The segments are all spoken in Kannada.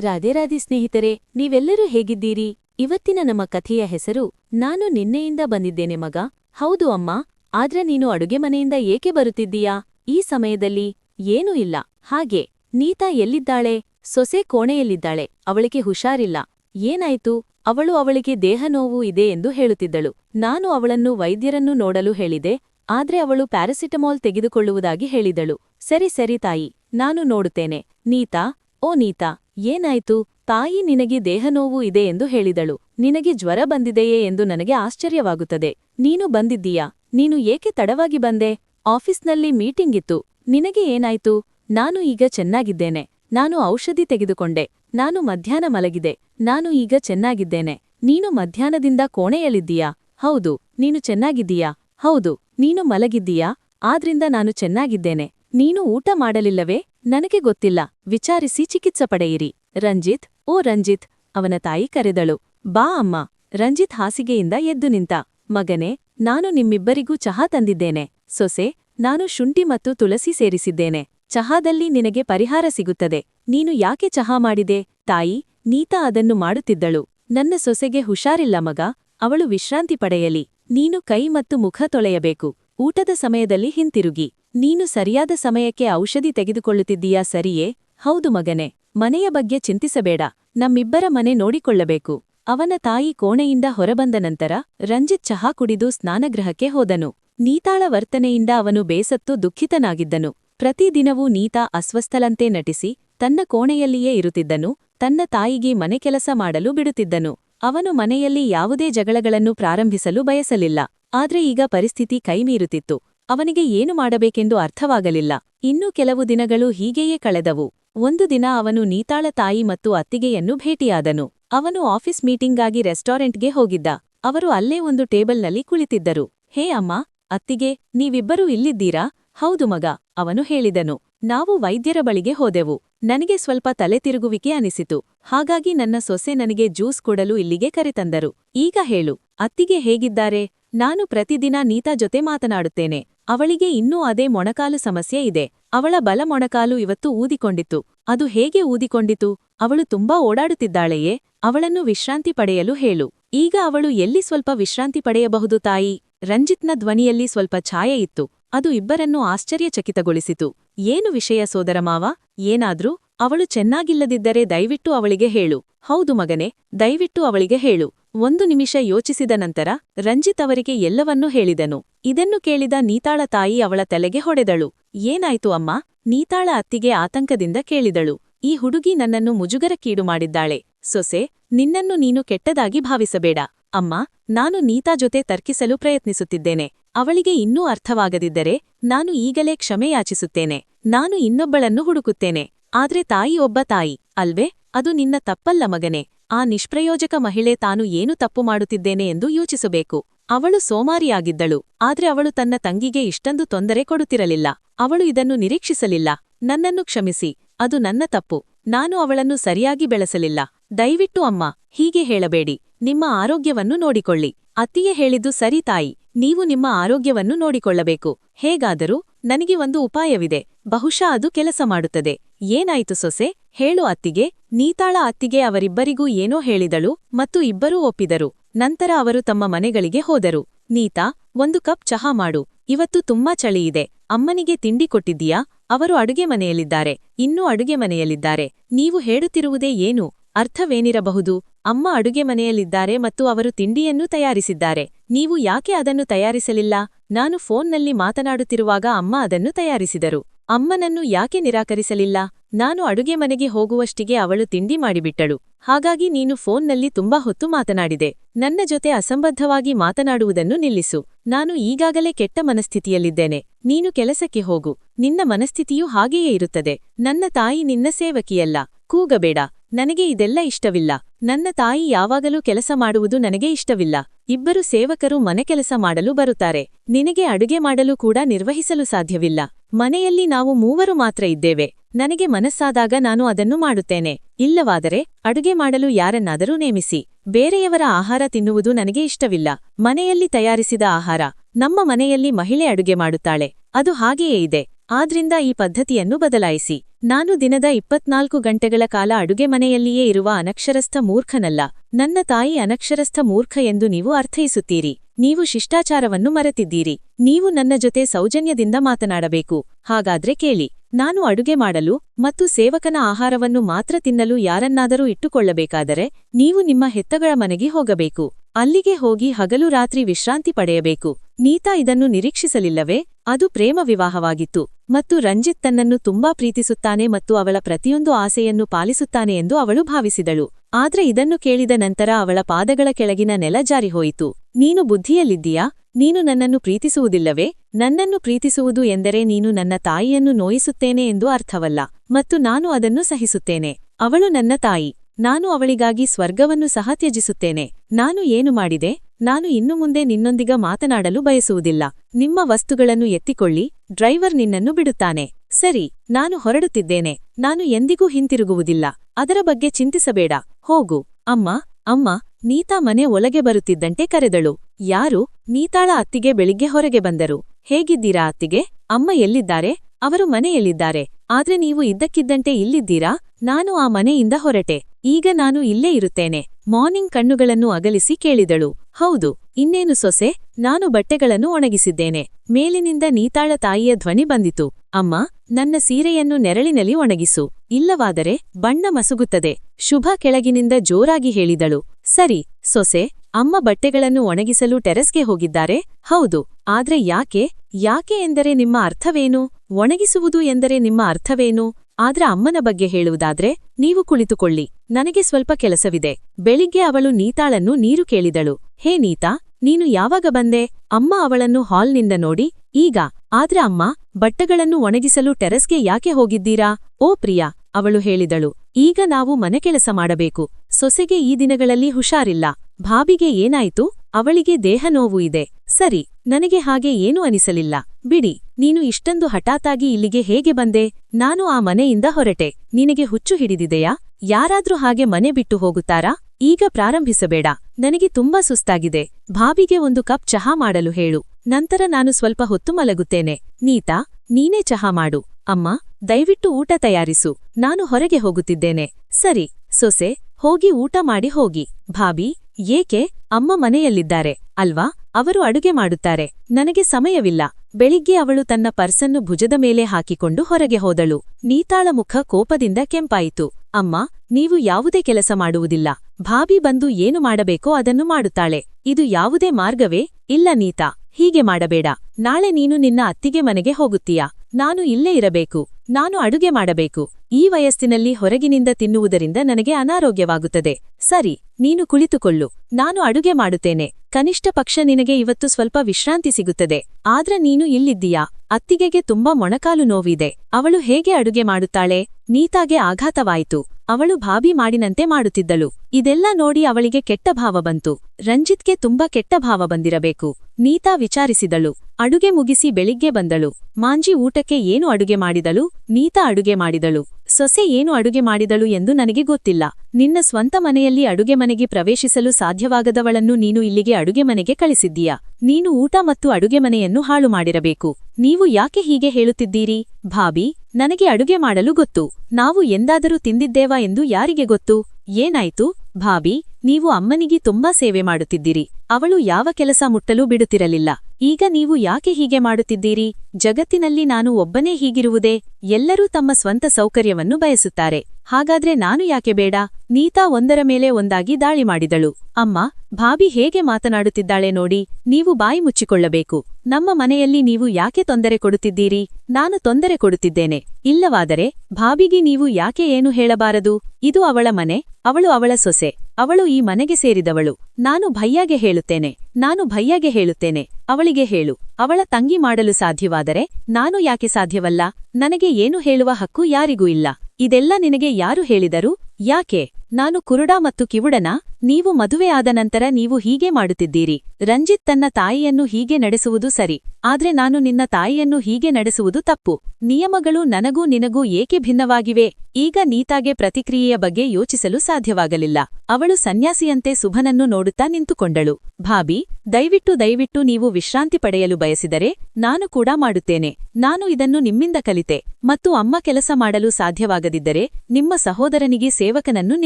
ರಾಧೆ ರಾಧೆ ಸ್ನೇಹಿತರೆ, ನೀವೆಲ್ಲರೂ ಹೇಗಿದ್ದೀರಿ? ಇವತ್ತಿನ ನಮ್ಮ ಕಥೆಯ ಹೆಸರು, ನಾನು ನಿನ್ನೆಯಿಂದ ಬಂದಿದ್ದೇನೆ ಮಗ. ಹೌದು ಅಮ್ಮ, ಆದ್ರೆ ನೀನು ಅಡುಗೆ ಮನೆಯಿಂದ ಏಕೆ ಬರುತ್ತಿದ್ದೀಯಾ? ಈ ಸಮಯದಲ್ಲಿ ಏನೂ ಇಲ್ಲ. ಹಾಗೆ, ನೀತಾ ಎಲ್ಲಿದ್ದಾಳೆ? ಸೊಸೆ ಕೋಣೆಯಲ್ಲಿದ್ದಾಳೆ. ಅವಳಿಗೆ ಹುಷಾರಿಲ್ಲ. ಏನಾಯ್ತು? ಅವಳು ಅವಳಿಗೆ ದೇಹ ನೋವು ಇದೆ ಎಂದು ಹೇಳುತ್ತಿದ್ದಳು. ನಾನು ಅವಳನ್ನು ವೈದ್ಯರನ್ನು ನೋಡಲು ಹೇಳಿದೆ, ಆದ್ರೆ ಅವಳು ಪ್ಯಾರಾಸಿಟಮಾಲ್ ತೆಗೆದುಕೊಳ್ಳುವುದಾಗಿ ಹೇಳಿದಳು. ಸರಿ ಸರಿ ತಾಯಿ, ನಾನು ನೋಡುತ್ತೇನೆ. ನೀತಾ ಓ ನೀತಾ, ಏನಾಯ್ತು? ತಾಯಿ ನಿನಗೆ ದೇಹನೋವು ಇದೆ ಎಂದು ಹೇಳಿದಳು. ನಿನಗೆ ಜ್ವರ ಬಂದಿದೆಯೇ ಎಂದು ನನಗೆ ಆಶ್ಚರ್ಯವಾಗುತ್ತದೆ. ನೀನು ಬಂದಿದ್ದೀಯಾ? ನೀನು ಏಕೆ ತಡವಾಗಿ ಬಂದೆ? ಆಫೀಸ್ನಲ್ಲಿ ಮೀಟಿಂಗ್ ಇತ್ತು. ನಿನಗೆ ಏನಾಯ್ತು? ನಾನು ಈಗ ಚೆನ್ನಾಗಿದ್ದೇನೆ. ನಾನು ಔಷಧಿ ತೆಗೆದುಕೊಂಡೆ. ನಾನು ಮಧ್ಯಾಹ್ನ ಮಲಗಿದೆ. ನಾನು ಈಗ ಚೆನ್ನಾಗಿದ್ದೇನೆ. ನೀನು ಮಧ್ಯಾಹ್ನದಿಂದ ಕೋಣೆಯಲ್ಲಿದ್ದೀಯಾ? ಹೌದು, ನೀನು ಚೆನ್ನಾಗಿದ್ದೀಯಾ? ಹೌದು, ನೀನು ಮಲಗಿದ್ದೀಯಾ? ಆದ್ರಿಂದ ನಾನು ಚೆನ್ನಾಗಿದ್ದೇನೆ. ನೀನು ಊಟ ಮಾಡಲಿಲ್ಲವೇ? ನನಗೆ ಗೊತ್ತಿಲ್ಲ. ವಿಚಾರಿಸಿ ಚಿಕಿತ್ಸ ಪಡೆಯಿರಿ. ರಂಜಿತ್, ಓ ರಂಜಿತ್, ಅವನ ತಾಯಿ ಕರೆದಳು. ಬಾ ಅಮ್ಮ. ರಂಜಿತ್ ಹಾಸಿಗೆಯಿಂದ ಎದ್ದು ನಿಂತ, ಮಗನೇ, ನಾನು ನಿಮ್ಮಿಬ್ಬರಿಗೂ ಚಹಾ ತಂದಿದ್ದೇನೆ. ಸೊಸೆ, ನಾನು ಶುಂಠಿ ಮತ್ತು ತುಳಸಿ ಸೇರಿಸಿದ್ದೇನೆ. ಚಹಾದಲ್ಲಿ ನಿನಗೆ ಪರಿಹಾರ ಸಿಗುತ್ತದೆ. ನೀನು ಯಾಕೆ ಚಹಾ ಮಾಡಿದೆ? ತಾಯಿ, ನೀತಾ ಅದನ್ನು ಮಾಡುತ್ತಿದ್ದಳು. ನನ್ನ ಸೊಸೆಗೆ ಹುಷಾರಿಲ್ಲ ಮಗ. ಅವಳು ವಿಶ್ರಾಂತಿ ಪಡೆಯಲಿ. ನೀನು ಕೈ ಮತ್ತು ಮುಖ ತೊಳೆಯಬೇಕು. ಊಟದ ಸಮಯದಲ್ಲಿ ಹಿಂತಿರುಗಿ. ನೀನು ಸರಿಯಾದ ಸಮಯಕ್ಕೆ ಔಷಧಿ ತೆಗೆದುಕೊಳ್ಳುತ್ತಿದ್ದೀಯಾ ಸರಿಯೇ? ಹೌದು ಮಗನೆ. ಮನೆಯ ಬಗ್ಗೆ ಚಿಂತಿಸಬೇಡ. ನಮ್ಮಿಬ್ಬರ ಮನೆ ನೋಡಿಕೊಳ್ಳಬೇಕು. ಅವನ ತಾಯಿ ಕೋಣೆಯಿಂದ ಹೊರಬಂದ ನಂತರ ರಂಜಿತ್ ಚಹಾ ಕುಡಿದು ಸ್ನಾನಗೃಹಕ್ಕೆ ಹೋದನು. ನೀತಾಳ ವರ್ತನೆಯಿಂದ ಅವನು ಬೇಸತ್ತು ದುಃಖಿತನಾಗಿದ್ದನು. ಪ್ರತಿದಿನವೂ ನೀತಾ ಅಸ್ವಸ್ಥಲಂತೆ ನಟಿಸಿ ತನ್ನ ಕೋಣೆಯಲ್ಲಿಯೇ ಇರುತ್ತಿದ್ದನು. ತನ್ನ ತಾಯಿಗೆ ಮನೆ ಕೆಲಸ ಮಾಡಲು ಬಿಡುತ್ತಿದ್ದನು. ಅವನು ಮನೆಯಲ್ಲಿ ಯಾವುದೇ ಜಗಳಗಳನ್ನು ಪ್ರಾರಂಭಿಸಲು ಬಯಸಲಿಲ್ಲ. ಆದ್ರೆ ಈಗ ಪರಿಸ್ಥಿತಿ ಕೈಮೀರುತ್ತಿತ್ತು. ಅವನಿಗೆ ಏನು ಮಾಡಬೇಕೆಂದು ಅರ್ಥವಾಗಲಿಲ್ಲ. ಇನ್ನೂ ಕೆಲವು ದಿನಗಳು ಹೀಗೆಯೇ ಕಳೆದವು. ಒಂದು ದಿನ ಅವನು ನೀತಾಳ ತಾಯಿ ಮತ್ತು ಅತ್ತಿಗೆಯನ್ನು ಭೇಟಿಯಾದನು. ಅವನು ಆಫೀಸ್ ಮೀಟಿಂಗ್ಗಾಗಿ ರೆಸ್ಟಾರೆಂಟ್ಗೆ ಹೋಗಿದ್ದ. ಅವರು ಅಲ್ಲೇ ಒಂದು ಟೇಬಲ್ನಲ್ಲಿ ಕುಳಿತಿದ್ದರು. ಹೇ ಅಮ್ಮ, ಅತ್ತಿಗೆ, ನೀವಿಬ್ಬರೂ ಇಲ್ಲಿದ್ದೀರಾ? ಹೌದು ಮಗ, ಅವನು ಹೇಳಿದನು. ನಾವು ವೈದ್ಯರ ಬಳಿಗೆ ಹೋದೆವು. ನನಗೆ ಸ್ವಲ್ಪ ತಲೆ ತಿರುಗುವಿಕೆ ಅನಿಸಿತು. ಹಾಗಾಗಿ ನನ್ನ ಸೊಸೆ ನನಗೆ ಜ್ಯೂಸ್ ಕೊಡಲು ಇಲ್ಲಿಗೆ ಕರೆತಂದರು. ಈಗ ಹೇಳು, ಅತ್ತಿಗೆ ಹೇಗಿದ್ದಾರೆ? ನಾನು ಪ್ರತಿದಿನ ನೀತಾ ಜೊತೆ ಮಾತನಾಡುತ್ತೇನೆ. ಅವಳಿಗೆ ಇನ್ನೂ ಅದೇ ಮೊಣಕಾಲು ಸಮಸ್ಯೆ ಇದೆ. ಅವಳ ಬಲ ಮೊಣಕಾಲು ಇವತ್ತು ಊದಿಕೊಂಡಿತ್ತು. ಅದು ಹೇಗೆ ಊದಿಕೊಂಡಿತು? ಅವಳು ತುಂಬಾ ಓಡಾಡುತ್ತಿದ್ದಾಳೆಯೇ? ಅವಳನ್ನು ವಿಶ್ರಾಂತಿ ಪಡೆಯಲು ಹೇಳು. ಈಗ ಅವಳು ಎಲ್ಲಿ ಸ್ವಲ್ಪ ವಿಶ್ರಾಂತಿ ಪಡೆಯಬಹುದು ತಾಯಿ? ರಂಜಿತ್ನ ಧ್ವನಿಯಲ್ಲಿ ಸ್ವಲ್ಪ ಛಾಯೆ ಇತ್ತು. ಅದು ಇಬ್ಬರನ್ನೂ ಆಶ್ಚರ್ಯಚಕಿತಗೊಳಿಸಿತು. ಏನು ವಿಷಯ ಸೋದರಮಾವ ಏನಾದ್ರೂ? ಅವಳು ಚೆನ್ನಾಗಿಲ್ಲದಿದ್ದರೆ ದಯವಿಟ್ಟು ಅವಳಿಗೆ ಹೇಳು. ಹೌದು ಮಗನೆ, ದಯವಿಟ್ಟು ಅವಳಿಗೆ ಹೇಳು. ಒಂದು ನಿಮಿಷ ಯೋಚಿಸಿದ ನಂತರ ರಂಜಿತ್ ಅವರಿಗೆ ಎಲ್ಲವನ್ನೂ ಹೇಳಿದನು. ಇದನ್ನು ಕೇಳಿದ ನೀತಾಳ ತಾಯಿ ಅವಳ ತಲೆಗೆ ಹೊಡೆದಳು. ಏನಾಯ್ತು ಅಮ್ಮ? ನೀತಾಳ ಅತ್ತಿಗೆ ಆತಂಕದಿಂದ ಕೇಳಿದಳು. ಈ ಹುಡುಗಿ ನನ್ನನ್ನು ಮುಜುಗರಕ್ಕೀಡು ಮಾಡಿದ್ದಾಳೆ. ಸೊಸೆ, ನಿನ್ನನ್ನು ನೀನು ಕೆಟ್ಟದಾಗಿ ಭಾವಿಸಬೇಡ. ಅಮ್ಮ, ನಾನು ನೀತಾ ಜೊತೆ ತರ್ಕಿಸಲು ಪ್ರಯತ್ನಿಸುತ್ತಿದ್ದೇನೆ. ಅವಳಿಗೆ ಇನ್ನೂ ಅರ್ಥವಾಗದಿದ್ದರೆ ನಾನು ಈಗಲೇ ಕ್ಷಮೆಯಾಚಿಸುತ್ತೇನೆ. ನಾನು ಇನ್ನೊಬ್ಬಳನ್ನು ಹುಡುಕುತ್ತೇನೆ. ಆದ್ರೆ ತಾಯಿ ಒಬ್ಬ ತಾಯಿ, ಅಲ್ವೇ? ಅದು ನಿನ್ನ ತಪ್ಪಲ್ಲ ಮಗನೆ. ಆ ನಿಷ್ಪ್ರಯೋಜಕ ಮಹಿಳೆ ತಾನು ಏನು ತಪ್ಪು ಮಾಡುತ್ತಿದ್ದೇನೆ ಎಂದು ಯೋಚಿಸಬೇಕು. ಅವಳು ಸೋಮಾರಿಯಾಗಿದ್ದಳು. ಆದ್ರೆ ಅವಳು ತನ್ನ ತಂಗಿಗೆ ಇಷ್ಟೊಂದು ತೊಂದರೆ ಕೊಡುತ್ತಿರಲಿಲ್ಲ. ಅವಳು ಇದನ್ನು ನಿರೀಕ್ಷಿಸಲಿಲ್ಲ. ನನ್ನನ್ನು ಕ್ಷಮಿಸಿ. ಅದು ನನ್ನ ತಪ್ಪು. ನಾನು ಅವಳನ್ನು ಸರಿಯಾಗಿ ಬೆಳೆಸಲಿಲ್ಲ. ದಯವಿಟ್ಟು ಅಮ್ಮ, ಹೀಗೆ ಹೇಳಬೇಡಿ. ನಿಮ್ಮ ಆರೋಗ್ಯವನ್ನು ನೋಡಿಕೊಳ್ಳಿ. ಅತ್ತಿಯೇ ಹೇಳಿದ್ದು ಸರಿ ತಾಯಿ. ನೀವು ನಿಮ್ಮ ಆರೋಗ್ಯವನ್ನು ನೋಡಿಕೊಳ್ಳಬೇಕು. ಹೇಗಾದರೂ ನನಗೆ ಒಂದು ಉಪಾಯವಿದೆ. ಬಹುಶಃ ಅದು ಕೆಲಸ ಮಾಡುತ್ತದೆ. ಏನಾಯಿತು ಸೊಸೆ? ಹೇಳು ಅತ್ತಿಗೆ. ನೀತಾಳ ಅತ್ತಿಗೆ ಅವರಿಬ್ಬರಿಗೂ ಏನೋ ಹೇಳಿದಳು ಮತ್ತು ಇಬ್ಬರೂ ಒಪ್ಪಿದರು. ನಂತರ ಅವರು ತಮ್ಮ ಮನೆಗಳಿಗೆ ಹೋದರು. ನೀತಾ, ಒಂದು ಕಪ್ ಚಹಾ ಮಾಡು. ಇವತ್ತು ತುಂಬಾ ಚಳಿಯಿದೆ ಅಮ್ಮನಿಗೆ ತಿಂಡಿ ಕೊಟ್ಟಿದ್ದೀಯಾ? ಅವರು ಅಡುಗೆ ಮನೆಯಲ್ಲಿದ್ದಾರೆ. ಇನ್ನೂ ಅಡುಗೆ ಮನೆಯಲ್ಲಿದ್ದಾರೆ. ನೀವು ಹೇಳುತ್ತಿರುವುದೇ ಏನು? ಅರ್ಥವೇನಿರಬಹುದು? ಅಮ್ಮ ಅಡುಗೆ ಮನೆಯಲ್ಲಿದ್ದಾರೆ ಮತ್ತು ಅವರು ತಿಂಡಿಯನ್ನೂ ತಯಾರಿಸಿದ್ದಾರೆ. ನೀವು ಯಾಕೆ ಅದನ್ನು ತಯಾರಿಸಲಿಲ್ಲ? ನಾನು ಫೋನ್ನಲ್ಲಿ ಮಾತನಾಡುತ್ತಿರುವಾಗ ಅಮ್ಮ ಅದನ್ನು ತಯಾರಿಸಿದರು. ಅಮ್ಮನನ್ನು ಯಾಕೆ ನಿರಾಕರಿಸಲಿಲ್ಲ? ನಾನು ಅಡುಗೆ ಮನೆಗೆ ಹೋಗುವಷ್ಟಿಗೆ ಅವಳು ತಿಂಡಿ ಮಾಡಿಬಿಟ್ಟಳು. ಹಾಗಾಗಿ ನೀನು ಫೋನ್ನಲ್ಲಿ ತುಂಬಾ ಹೊತ್ತು ಮಾತನಾಡಿದೆ. ನನ್ನ ಜೊತೆ ಅಸಂಬದ್ಧವಾಗಿ ಮಾತನಾಡುವುದನ್ನು ನಿಲ್ಲಿಸು. ನಾನು ಈಗಾಗಲೇ ಕೆಟ್ಟ ಮನಸ್ಥಿತಿಯಲ್ಲಿದ್ದೇನೆ. ನೀನು ಕೆಲಸಕ್ಕೆ ಹೋಗು. ನಿನ್ನ ಮನಸ್ಥಿತಿಯೂ ಹಾಗೆಯೇ ಇರುತ್ತದೆ. ನನ್ನ ತಾಯಿ ನಿನ್ನ ಸೇವಕಿಯಲ್ಲ. ಕೂಗಬೇಡ. ನನಗೆ ಇದೆಲ್ಲ ಇಷ್ಟವಿಲ್ಲ. ನನ್ನ ತಾಯಿ ಯಾವಾಗಲೂ ಕೆಲಸ ಮಾಡುವುದು ನನಗೆ ಇಷ್ಟವಿಲ್ಲ. ಇಬ್ಬರು ಸೇವಕರು ಮನೆ ಕೆಲಸ ಮಾಡಲು ಬರುತ್ತಾರೆ. ನಿನಗೆ ಅಡುಗೆ ಮಾಡಲು ಕೂಡ ನಿರ್ವಹಿಸಲು ಸಾಧ್ಯವಿಲ್ಲ. ಮನೆಯಲ್ಲಿ ನಾವು ಮೂವರು ಮಾತ್ರ ಇದ್ದೇವೆ. ನನಗೆ ಮನಸ್ಸಾದಾಗ ನಾನು ಅದನ್ನು ಮಾಡುತ್ತೇನೆ. ಇಲ್ಲವಾದರೆ ಅಡುಗೆ ಮಾಡಲು ಯಾರನ್ನಾದರೂ ನೇಮಿಸಿ. ಬೇರೆಯವರ ಆಹಾರ ತಿನ್ನುವುದು ನನಗೆ ಇಷ್ಟವಿಲ್ಲ. ಮನೆಯಲ್ಲಿ ತಯಾರಿಸಿದ ಆಹಾರ. ನಮ್ಮ ಮನೆಯಲ್ಲಿ ಮಹಿಳೆ ಅಡುಗೆ ಮಾಡುತ್ತಾಳೆ. ಅದು ಹಾಗೆಯೇ ಇದೆ. ಆದ್ರಿಂದ ಈ ಪದ್ಧತಿಯನ್ನು ಬದಲಾಯಿಸಿ. ನಾನು ದಿನದ ಇಪ್ಪತ್ನಾಲ್ಕು ಗಂಟೆಗಳ ಕಾಲ ಅಡುಗೆ ಮನೆಯಲ್ಲಿಯೇ ಇರುವ ಅನಕ್ಷರಸ್ಥ ಮೂರ್ಖನಲ್ಲ. ನನ್ನ ತಾಯಿ ಅನಕ್ಷರಸ್ಥ ಮೂರ್ಖ ಎಂದು ನೀವು ಅರ್ಥೈಸುತ್ತೀರಿ. ನೀವು ಶಿಷ್ಟಾಚಾರವನ್ನು ಮರೆತಿದ್ದೀರಿ. ನೀವು ನನ್ನ ಜೊತೆ ಸೌಜನ್ಯದಿಂದ ಮಾತನಾಡಬೇಕು. ಹಾಗಾದ್ರೆ ಕೇಳಿ, ನಾನು ಅಡುಗೆ ಮಾಡಲು ಮತ್ತು ಸೇವಕನ ಆಹಾರವನ್ನು ಮಾತ್ರ ತಿನ್ನಲು ಯಾರನ್ನಾದರೂ ಇಟ್ಟುಕೊಳ್ಳಬೇಕಾದರೆ ನೀವು ನಿಮ್ಮ ಹೆತ್ತಗಳ ಮನೆಗೆ ಹೋಗಬೇಕು. ಅಲ್ಲಿಗೆ ಹೋಗಿ ಹಗಲು ರಾತ್ರಿ ವಿಶ್ರಾಂತಿ ಪಡೆಯಬೇಕು. ನೀತಾ ಇದನ್ನು ನಿರೀಕ್ಷಿಸಲಿಲ್ಲವೇ? ಅದು ಪ್ರೇಮ ವಿವಾಹವಾಗಿತ್ತು ಮತ್ತು ರಂಜಿತ್ ತನ್ನನ್ನು ತುಂಬಾ ಪ್ರೀತಿಸುತ್ತಾನೆ ಮತ್ತು ಅವಳ ಪ್ರತಿಯೊಂದು ಆಸೆಯನ್ನು ಪಾಲಿಸುತ್ತಾನೆ ಎಂದು ಅವಳು ಭಾವಿಸಿದಳು. ಆದ್ರೆ ಇದನ್ನು ಕೇಳಿದ ನಂತರ ಅವಳ ಪಾದಗಳ ಕೆಳಗಿನ ನೆಲ ಜಾರಿಹೋಯಿತು. ನೀನು ಬುದ್ಧಿಯಲ್ಲಿದ್ದೀಯಾ? ನೀನು ನನ್ನನ್ನು ಪ್ರೀತಿಸುವುದಿಲ್ಲವೇ? ನನ್ನನ್ನು ಪ್ರೀತಿಸುವುದು ಎಂದರೆ ನೀನು ನನ್ನ ತಾಯಿಯನ್ನು ನೋಯಿಸುತ್ತೇನೆ ಎಂದು ಅರ್ಥವಲ್ಲ. ಮತ್ತು ನಾನು ಅದನ್ನು ಸಹಿಸುತ್ತೇನೆ. ಅವಳು ನನ್ನ ತಾಯಿ. ನಾನು ಅವಳಿಗಾಗಿ ಸ್ವರ್ಗವನ್ನು ಸಹ ತ್ಯಜಿಸುತ್ತೇನೆ. ನಾನು ಏನು ಮಾಡಿದೆ? ನಾನು ಇನ್ನು ಮುಂದೆ ನಿನ್ನೊಂದಿಗ ಮಾತನಾಡಲು ಬಯಸುವುದಿಲ್ಲ. ನಿಮ್ಮ ವಸ್ತುಗಳನ್ನು ಎತ್ತಿಕೊಳ್ಳಿ, ಡ್ರೈವರ್ ನಿನ್ನನ್ನು ಬಿಡುತ್ತಾನೆ. ಸರಿ, ನಾನು ಹೊರಡುತ್ತಿದ್ದೇನೆ. ನಾನು ಎಂದಿಗೂ ಹಿಂತಿರುಗುವುದಿಲ್ಲ. ಅದರ ಬಗ್ಗೆ ಚಿಂತಿಸಬೇಡ. ಹೋಗು. ಅಮ್ಮ ಅಮ್ಮ, ನೀತಾ ಮನೆ ಒಳಗೆ ಬರುತ್ತಿದ್ದಂತೆ ಕರೆದಳು. ಯಾರು? ನೀತಾಳ ಅತ್ತಿಗೆ ಬೆಳಿಗ್ಗೆ ಹೊರಗೆ ಬಂದರು. ಹೇಗಿದ್ದೀರಾ ಅತ್ತಿಗೆ? ಅಮ್ಮ ಎಲ್ಲಿದ್ದಾರೆ? ಅವರು ಮನೆಯಲ್ಲಿದ್ದಾರೆ. ಆದ್ರೆ ನೀವು ಇದ್ದಕ್ಕಿದ್ದಂತೆ ಇಲ್ಲಿದ್ದೀರಾ? ನಾನು ಆ ಮನೆಯಿಂದ ಹೊರಟೆ. ಈಗ ನಾನು ಇಲ್ಲೇ ಇರುತ್ತೇನೆ. ಮಾರ್ನಿಂಗ್ ಕಣ್ಣುಗಳನ್ನು ಅಗಲಿಸಿ ಕೇಳಿದಳು. ಹೌದು, ಇನ್ನೇನು ಸೊಸೆ? ನಾನು ಬಟ್ಟೆಗಳನ್ನು ಒಣಗಿಸಿದ್ದೇನೆ. ಮೇಲಿನಿಂದ ನೀತಾಳ ತಾಯಿಯ ಧ್ವನಿ ಬಂದಿತು. ಅಮ್ಮ, ನನ್ನ ಸೀರೆಯನ್ನು ನೆರಳಿನಲ್ಲಿ ಒಣಗಿಸು. ಇಲ್ಲವಾದರೆ ಬಣ್ಣ ಮಸುಗುತ್ತದೆ. ಶುಭ ಕೆಳಗಿನಿಂದ ಜೋರಾಗಿ ಹೇಳಿದಳು. ಸರಿ, ಸೊಸೆ, ಅಮ್ಮ ಬಟ್ಟೆಗಳನ್ನು ಒಣಗಿಸಲು ಟೆರೆಸ್ಗೆ ಹೋಗಿದ್ದಾರೆ? ಹೌದು. ಆದ್ರೆ ಯಾಕೆ? ಯಾಕೆ ಎಂದರೆ ನಿಮ್ಮ ಅರ್ಥವೇನು? ಒಣಗಿಸುವುದು ಎಂದರೆ ನಿಮ್ಮ ಅರ್ಥವೇನು? ಆದ್ರ ಅಮ್ಮನ ಬಗ್ಗೆ ಹೇಳುವುದಾದ್ರೆ, ನೀವು ಕುಳಿತುಕೊಳ್ಳಿ. ನನಗೆ ಸ್ವಲ್ಪ ಕೆಲಸವಿದೆ. ಬೆಳಿಗ್ಗೆ ಅವಳು ನೀತಾಳನ್ನು ನೀರು ಕೇಳಿದಳು. ಹೇ ನೀತಾ, ನೀನು ಯಾವಾಗ ಬಂದೆ? ಅಮ್ಮ ಅವಳನ್ನು ಹಾಲ್ನಿಂದ ನೋಡಿ, ಈಗ. ಆದ್ರ ಅಮ್ಮ, ಬಟ್ಟೆಗಳನ್ನು ಒಣಗಿಸಲು ಟೆರೆಸ್ಗೆ ಯಾಕೆ ಹೋಗಿದ್ದೀರಾ? ಓ ಪ್ರಿಯಾ, ಅವಳು ಹೇಳಿದಳು. ಈಗ ನಾವು ಮನೆ ಕೆಲಸ ಮಾಡಬೇಕು. ಸೊಸೆಗೆ ಈ ದಿನಗಳಲ್ಲಿ ಹುಷಾರಿಲ್ಲ. ಭಾಬಿಗೆ ಏನಾಯಿತು? ಅವಳಿಗೆ ದೇಹ ನೋವು ಇದೆ. ಸರಿ, ನನಗೆ ಹಾಗೆ ಏನೂ ಅನಿಸಲಿಲ್ಲ. ಬಿಡಿ. ನೀನು ಇಷ್ಟೊಂದು ಹಠಾತ್ತಾಗಿ ಇಲ್ಲಿಗೆ ಹೇಗೆ ಬಂದೆ? ನಾನು ಆ ಮನೆಯಿಂದ ಹೊರಟೆ. ನಿನಗೆ ಹುಚ್ಚು ಹಿಡಿದಿದೆಯಾ? ಯಾರಾದ್ರೂ ಹಾಗೆ ಮನೆ ಬಿಟ್ಟು ಹೋಗುತ್ತಾರಾ? ಈಗ ಪ್ರಾರಂಭಿಸಬೇಡ. ನನಗೆ ತುಂಬಾ ಸುಸ್ತಾಗಿದೆ. ಭಾಬಿಗೆ ಒಂದು ಕಪ್ ಚಹಾ ಮಾಡಲು ಹೇಳು. ನಂತರ ನಾನು ಸ್ವಲ್ಪ ಹೊತ್ತು ಮಲಗುತ್ತೇನೆ. ನೀತಾ, ನೀನೇ ಚಹಾ ಮಾಡು. ಅಮ್ಮ, ದಯವಿಟ್ಟು ಊಟ ತಯಾರಿಸು. ನಾನು ಹೊರಗೆ ಹೋಗುತ್ತಿದ್ದೇನೆ. ಸರಿ, ಸೊಸೆ, ಹೋಗಿ ಊಟ ಮಾಡಿ ಹೋಗಿ. ಭಾಬಿ, ಏಕೆ? ಅಮ್ಮ ಮನೆಯಲ್ಲಿದ್ದಾರೆ. ಅಲ್ವಾ? ಅವರು ಅಡುಗೆ ಮಾಡುತ್ತಾರೆ. ನನಗೆ ಸಮಯವಿಲ್ಲ. ಬೆಳಿಗ್ಗೆ ಅವಳು ತನ್ನ ಪರ್ಸನ್ನು ಭುಜದ ಮೇಲೆ ಹಾಕಿಕೊಂಡು ಹೊರಗೆ ಹೋದಳು. ನೀತಾಳ ಮುಖ ಕೋಪದಿಂದ ಕೆಂಪಾಯಿತು. ಅಮ್ಮ, ನೀವು ಯಾವುದೇ ಕೆಲಸ ಮಾಡುವುದಿಲ್ಲ. ಭಾಬಿ ಬಂದು ಏನು ಮಾಡಬೇಕೋ ಅದನ್ನು ಮಾಡುತ್ತಾಳೆ. ಇದು ಯಾವುದೇ ಮಾರ್ಗವೇ? ಇಲ್ಲ, ನೀತಾ. ಹೀಗೆ ಮಾಡಬೇಡ. ನಾಳೆ ನೀನು ನಿನ್ನ ಅತ್ತಿಗೆ ಮನೆಗೆ ಹೋಗುತ್ತೀಯಾ? ನಾನು ಇಲ್ಲೇ ಇರಬೇಕು. ನಾನು ಅಡುಗೆ ಮಾಡಬೇಕು. ಈ ವಯಸ್ಸಿನಲ್ಲಿ ಹೊರಗಿನಿಂದ ತಿನ್ನುವುದರಿಂದ ನನಗೆ ಅನಾರೋಗ್ಯವಾಗುತ್ತದೆ. ಸರಿ, ನೀನು ಕುಳಿತುಕೊಳ್ಳು. ನಾನು ಅಡುಗೆ ಮಾಡುತ್ತೇನೆ. ಕನಿಷ್ಠ ಪಕ್ಷ ನಿನಗೆ ಇವತ್ತು ಸ್ವಲ್ಪ ವಿಶ್ರಾಂತಿ ಸಿಗುತ್ತದೆ. ಆದ್ರ ನೀನು ಇಲ್ಲಿದ್ದೀಯಾ? ಅತ್ತಿಗೆಗೆ ತುಂಬಾ ಮೊಣಕಾಲು ನೋವಿದೆ. ಅವಳು ಹೇಗೆ ಅಡುಗೆ ಮಾಡುತ್ತಾಳೆ? ನೀತಾಗೆ ಆಘಾತವಾಯಿತು. ಅವಳು ಭಾಬಿ ಮಾಡಿನಂತೆ ಮಾಡುತ್ತಿದ್ದಳು. ಇದೆಲ್ಲ ನೋಡಿ ಅವಳಿಗೆ ಕೆಟ್ಟ ಭಾವ ಬಂತು. ರಂಜಿತ್ಗೆ ತುಂಬಾ ಕೆಟ್ಟ ಭಾವ ಬಂದಿರಬೇಕು. ನೀತಾ ವಿಚಾರಿಸಿದಳು. ಅಡುಗೆ ಮುಗಿಸಿ ಬೆಳಿಗ್ಗೆ ಬಂದಳು. ಮಾಂಜಿ ಊಟಕ್ಕೆ ಏನು ಅಡುಗೆ ಮಾಡಿದಳು? ನೀತಾ ಅಡುಗೆ ಮಾಡಿದಳು. ಸೊಸೆ ಏನು ಅಡುಗೆ ಮಾಡಿದಳು ಎಂದು ನನಗೆ ಗೊತ್ತಿಲ್ಲ. ನಿನ್ನ ಸ್ವಂತ ಮನೆಯಲ್ಲಿ ಅಡುಗೆ ಮನೆಗೆ ಪ್ರವೇಶಿಸಲು ಸಾಧ್ಯವಾಗದವಳನ್ನು ನೀನು ಇಲ್ಲಿಗೆ ಅಡುಗೆ ಮನೆಗೆ ಕಳಿಸಿದ್ದೀಯಾ? ನೀನು ಊಟ ಮತ್ತು ಅಡುಗೆ ಮನೆಯನ್ನು ಹಾಳು ಮಾಡಿರಬೇಕು. ನೀವು ಯಾಕೆ ಹೀಗೆ ಹೇಳುತ್ತಿದ್ದೀರಿ? ಭಾಬಿ, ನನಗೆ ಅಡುಗೆ ಮಾಡಲು ಗೊತ್ತು. ನಾವು ಎಂದಾದರೂ ತಿಂದಿದ್ದೇವಾ ಎಂದು ಯಾರಿಗೆ ಗೊತ್ತು? ಏನಾಯ್ತು? ಭಾಬಿ, ನೀವು ಅಮ್ಮನಿಗೆ ತುಂಬಾ ಸೇವೆ ಮಾಡುತ್ತಿದ್ದೀರಿ. ಅವಳು ಯಾವ ಕೆಲಸ ಮುಟ್ಟಲು ಬಿಡುತ್ತಿರಲಿಲ್ಲ. ಈಗ ನೀವು ಯಾಕೆ ಹೀಗೆ ಮಾಡುತ್ತಿದ್ದೀರಿ? ಜಗತ್ತಿನಲ್ಲಿ ನಾನು ಒಬ್ಬನೇ ಹೀಗಿರುವುದೇ ಎಲ್ಲರೂ ತಮ್ಮ ಸ್ವಂತ ಸೌಕರ್ಯವನ್ನು ಬಯಸುತ್ತಾರೆ. ಹಾಗಾದ್ರೆ ನಾನು ಯಾಕೆ ಬೇಡ? ನೀತಾ ಒಂದರ ಮೇಲೆ ಒಂದಾಗಿ ದಾಳಿ ಮಾಡಿದಳು. ಅಮ್ಮ, ಭಾಬಿ ಹೇಗೆ ಮಾತನಾಡುತ್ತಿದ್ದಾಳೆ ನೋಡಿ, ನೀವು ಬಾಯಿ ಮುಚ್ಚಿಕೊಳ್ಳಬೇಕು. ನಮ್ಮ ಮನೆಯಲ್ಲಿ ನೀವು ಯಾಕೆ ತೊಂದರೆ ಕೊಡುತ್ತಿದ್ದೀರಿ? ನಾನು ತೊಂದರೆ ಕೊಡುತ್ತಿದ್ದೇನೆ. ಇಲ್ಲವಾದರೆ, ಭಾಬಿಗೆ ನೀವು ಯಾಕೆ ಏನು ಹೇಳಬಾರದು? ಇದು ಅವಳ ಮನೆ, ಅವಳು ಅವಳ ಸೊಸೆ, ಅವಳು ಈ ಮನೆಗೆ ಸೇರಿದವಳು. ನಾನು ಭಯ್ಯಾಗೆ ಹೇಳುತ್ತೇನೆ, ನಾನು ಭಯ್ಯಾಗೆ ಹೇಳುತ್ತೇನೆ, ಅವಳಿಗೆ ಹೇಳು. ಅವಳ ತಂಗಿ ಮಾಡಲು ಸಾಧ್ಯವಾದರೆ, ನಾನು ಯಾಕೆ ಸಾಧ್ಯವಲ್ಲ? ನನಗೆ ಏನು ಹೇಳುವ ಹಕ್ಕು ಯಾರಿಗೂ ಇಲ್ಲ. ಇದೆಲ್ಲ ನಿನಗೆ ಯಾರು ಹೇಳಿದರು? ಯಾಕೆ? ನಾನು ಕುರುಡ ಮತ್ತು ಕಿವುಡನ, ನೀವು ಮದುವೆಯಾದ ನಂತರ ನೀವು ಹೀಗೆ ಮಾಡುತ್ತಿದ್ದೀರಿ. ರಂಜಿತ್ ತನ್ನ ತಾಯಿಯನ್ನು ಹೀಗೆ ನಡೆಸುವುದು ಸರಿ, ಆದ್ರೆ ನಾನು ನಿನ್ನ ತಾಯಿಯನ್ನು ಹೀಗೆ ನಡೆಸುವುದು ತಪ್ಪು. ನಿಯಮಗಳು ನನಗೂ ನಿನಗೂ ಏಕೆ ಭಿನ್ನವಾಗಿವೆ? ಈಗ ನೀತಾಗೆ ಪ್ರತಿಕ್ರಿಯೆಯ ಬಗ್ಗೆ ಯೋಚಿಸಲು ಸಾಧ್ಯವಾಗಲಿಲ್ಲ. ಅವಳು ಸನ್ಯಾಸಿಯಂತೆ ಸುಭನನ್ನು ನೋಡುತ್ತಾ ನಿಂತುಕೊಂಡಳು. ಭಾಬಿ, ದಯವಿಟ್ಟು ದಯವಿಟ್ಟು ನೀವು ವಿಶ್ರಾಂತಿ ಪಡೆಯಲು ಬಯಸಿದರೆ ನಾನು ಕೂಡ ಮಾಡುತ್ತೇನೆ. ನಾನು ಇದನ್ನು ನಿಮ್ಮಿಂದ ಕಲಿತೆ ಮತ್ತು ಅಮ್ಮ ಕೆಲಸ ಮಾಡಲು ಸಾಧ್ಯವಾಗದಿದ್ದರೆ ನಿಮ್ಮ ಸಹೋದರನಿಗೆ ಸೇವಕನನ್ನು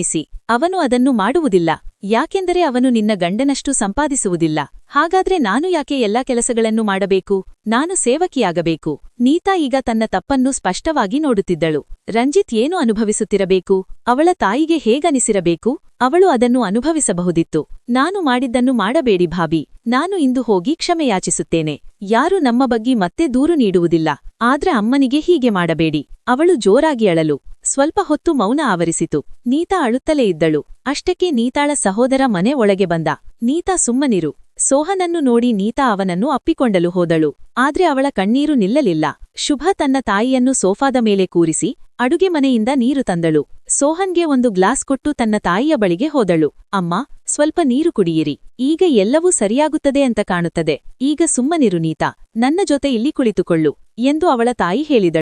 ನೇಮಿಸಿ ಅವನು ಅದನ್ನು ಮಾಡುವುದಿಲ್ಲ. ಯಾಕೆಂದರೆ ಅವನು ನಿನ್ನ ಗಂಡನಷ್ಟು ಸಂಪಾದಿಸುವುದಿಲ್ಲ. ಹಾಗಾದ್ರೆ ನಾನು ಯಾಕೆ ಎಲ್ಲಾ ಕೆಲಸಗಳನ್ನು ಮಾಡಬೇಕು? ನಾನು ಸೇವಕಿಯಾಗಬೇಕು. ನೀತಾ ಈಗ ತನ್ನ ತಪ್ಪನ್ನು ಸ್ಪಷ್ಟವಾಗಿ ನೋಡುತ್ತಿದ್ದಳು. ರಂಜಿತ್ ಏನು ಅನುಭವಿಸುತ್ತಿರಬೇಕು? ಅವಳ ತಾಯಿಗೆ ಹೇಗನಿಸಿರಬೇಕು? ಅವಳು ಅದನ್ನು ಅನುಭವಿಸಬಹುದಿತ್ತು. ನಾನು ಮಾಡಿದ್ದನ್ನು ಮಾಡಬೇಡಿ ಭಾಬಿ. ನಾನು ಇಂದು ಹೋಗಿ ಕ್ಷಮೆಯಾಚಿಸುತ್ತೇನೆ. ಯಾರು ನಮ್ಮ ಬಗ್ಗೆ ಮತ್ತೆ ದೂರು ನೀಡುವುದಿಲ್ಲ. ಆದ್ರೆ ಅಮ್ಮನಿಗೆ ಹೀಗೆ ಮಾಡಬೇಡಿ. ಅವಳು ಜೋರಾಗಿ ಅಳಲು. ಸ್ವಲ್ಪ ಹೊತ್ತು ಮೌನ ಆವರಿಸಿತು. ನೀತಾ ಅಳುತ್ತಲೇ ಇದ್ದಳು. ಅಷ್ಟಕ್ಕೆ ನೀತಾಳ ಸಹೋದರ ಮನೆ ಒಳಗೆ ಬಂದ. ನೀತಾ ಸುಮ್ಮನಿರು. ಸೋಹನನ್ನು ನೋಡಿ ನೀತಾ ಅವನನ್ನು ಅಪ್ಪಿಕೊಂಡಲು ಹೋದಳು. ಆದ್ರೆ ಅವಳ ಕಣ್ಣೀರು ನಿಲ್ಲಲಿಲ್ಲ. ಶುಭ ತನ್ನ ತಾಯಿಯನ್ನು ಸೋಫಾದ ಮೇಲೆ ಕೂರಿಸಿ ಅಡುಗೆ ಮನೆಯಿಂದ ನೀರು ತಂದಳು. ಸೋಹನ್ಗೆ ಒಂದು ಗ್ಲಾಸ್ ಕೊಟ್ಟು ತನ್ನ ತಾಯಿಯ ಬಳಿಗೆ ಹೋದಳು. ಅಮ್ಮ, ಸ್ವಲ್ಪ ನೀರು ಕುಡಿಯಿರಿ. ಈಗ ಎಲ್ಲವೂ ಸರಿಯಾಗುತ್ತದೆ ಅಂತ ಕಾಣುತ್ತದೆ. ಈಗ ಸುಮ್ಮನಿರು ನೀತಾ. ನನ್ನ ಜೊತೆ ಇಲ್ಲಿ ಕುಳಿತುಕೊಳ್ಳು ಎಂದು ಅವಳ ತಾಯಿ ಹೇಳಿದಳು.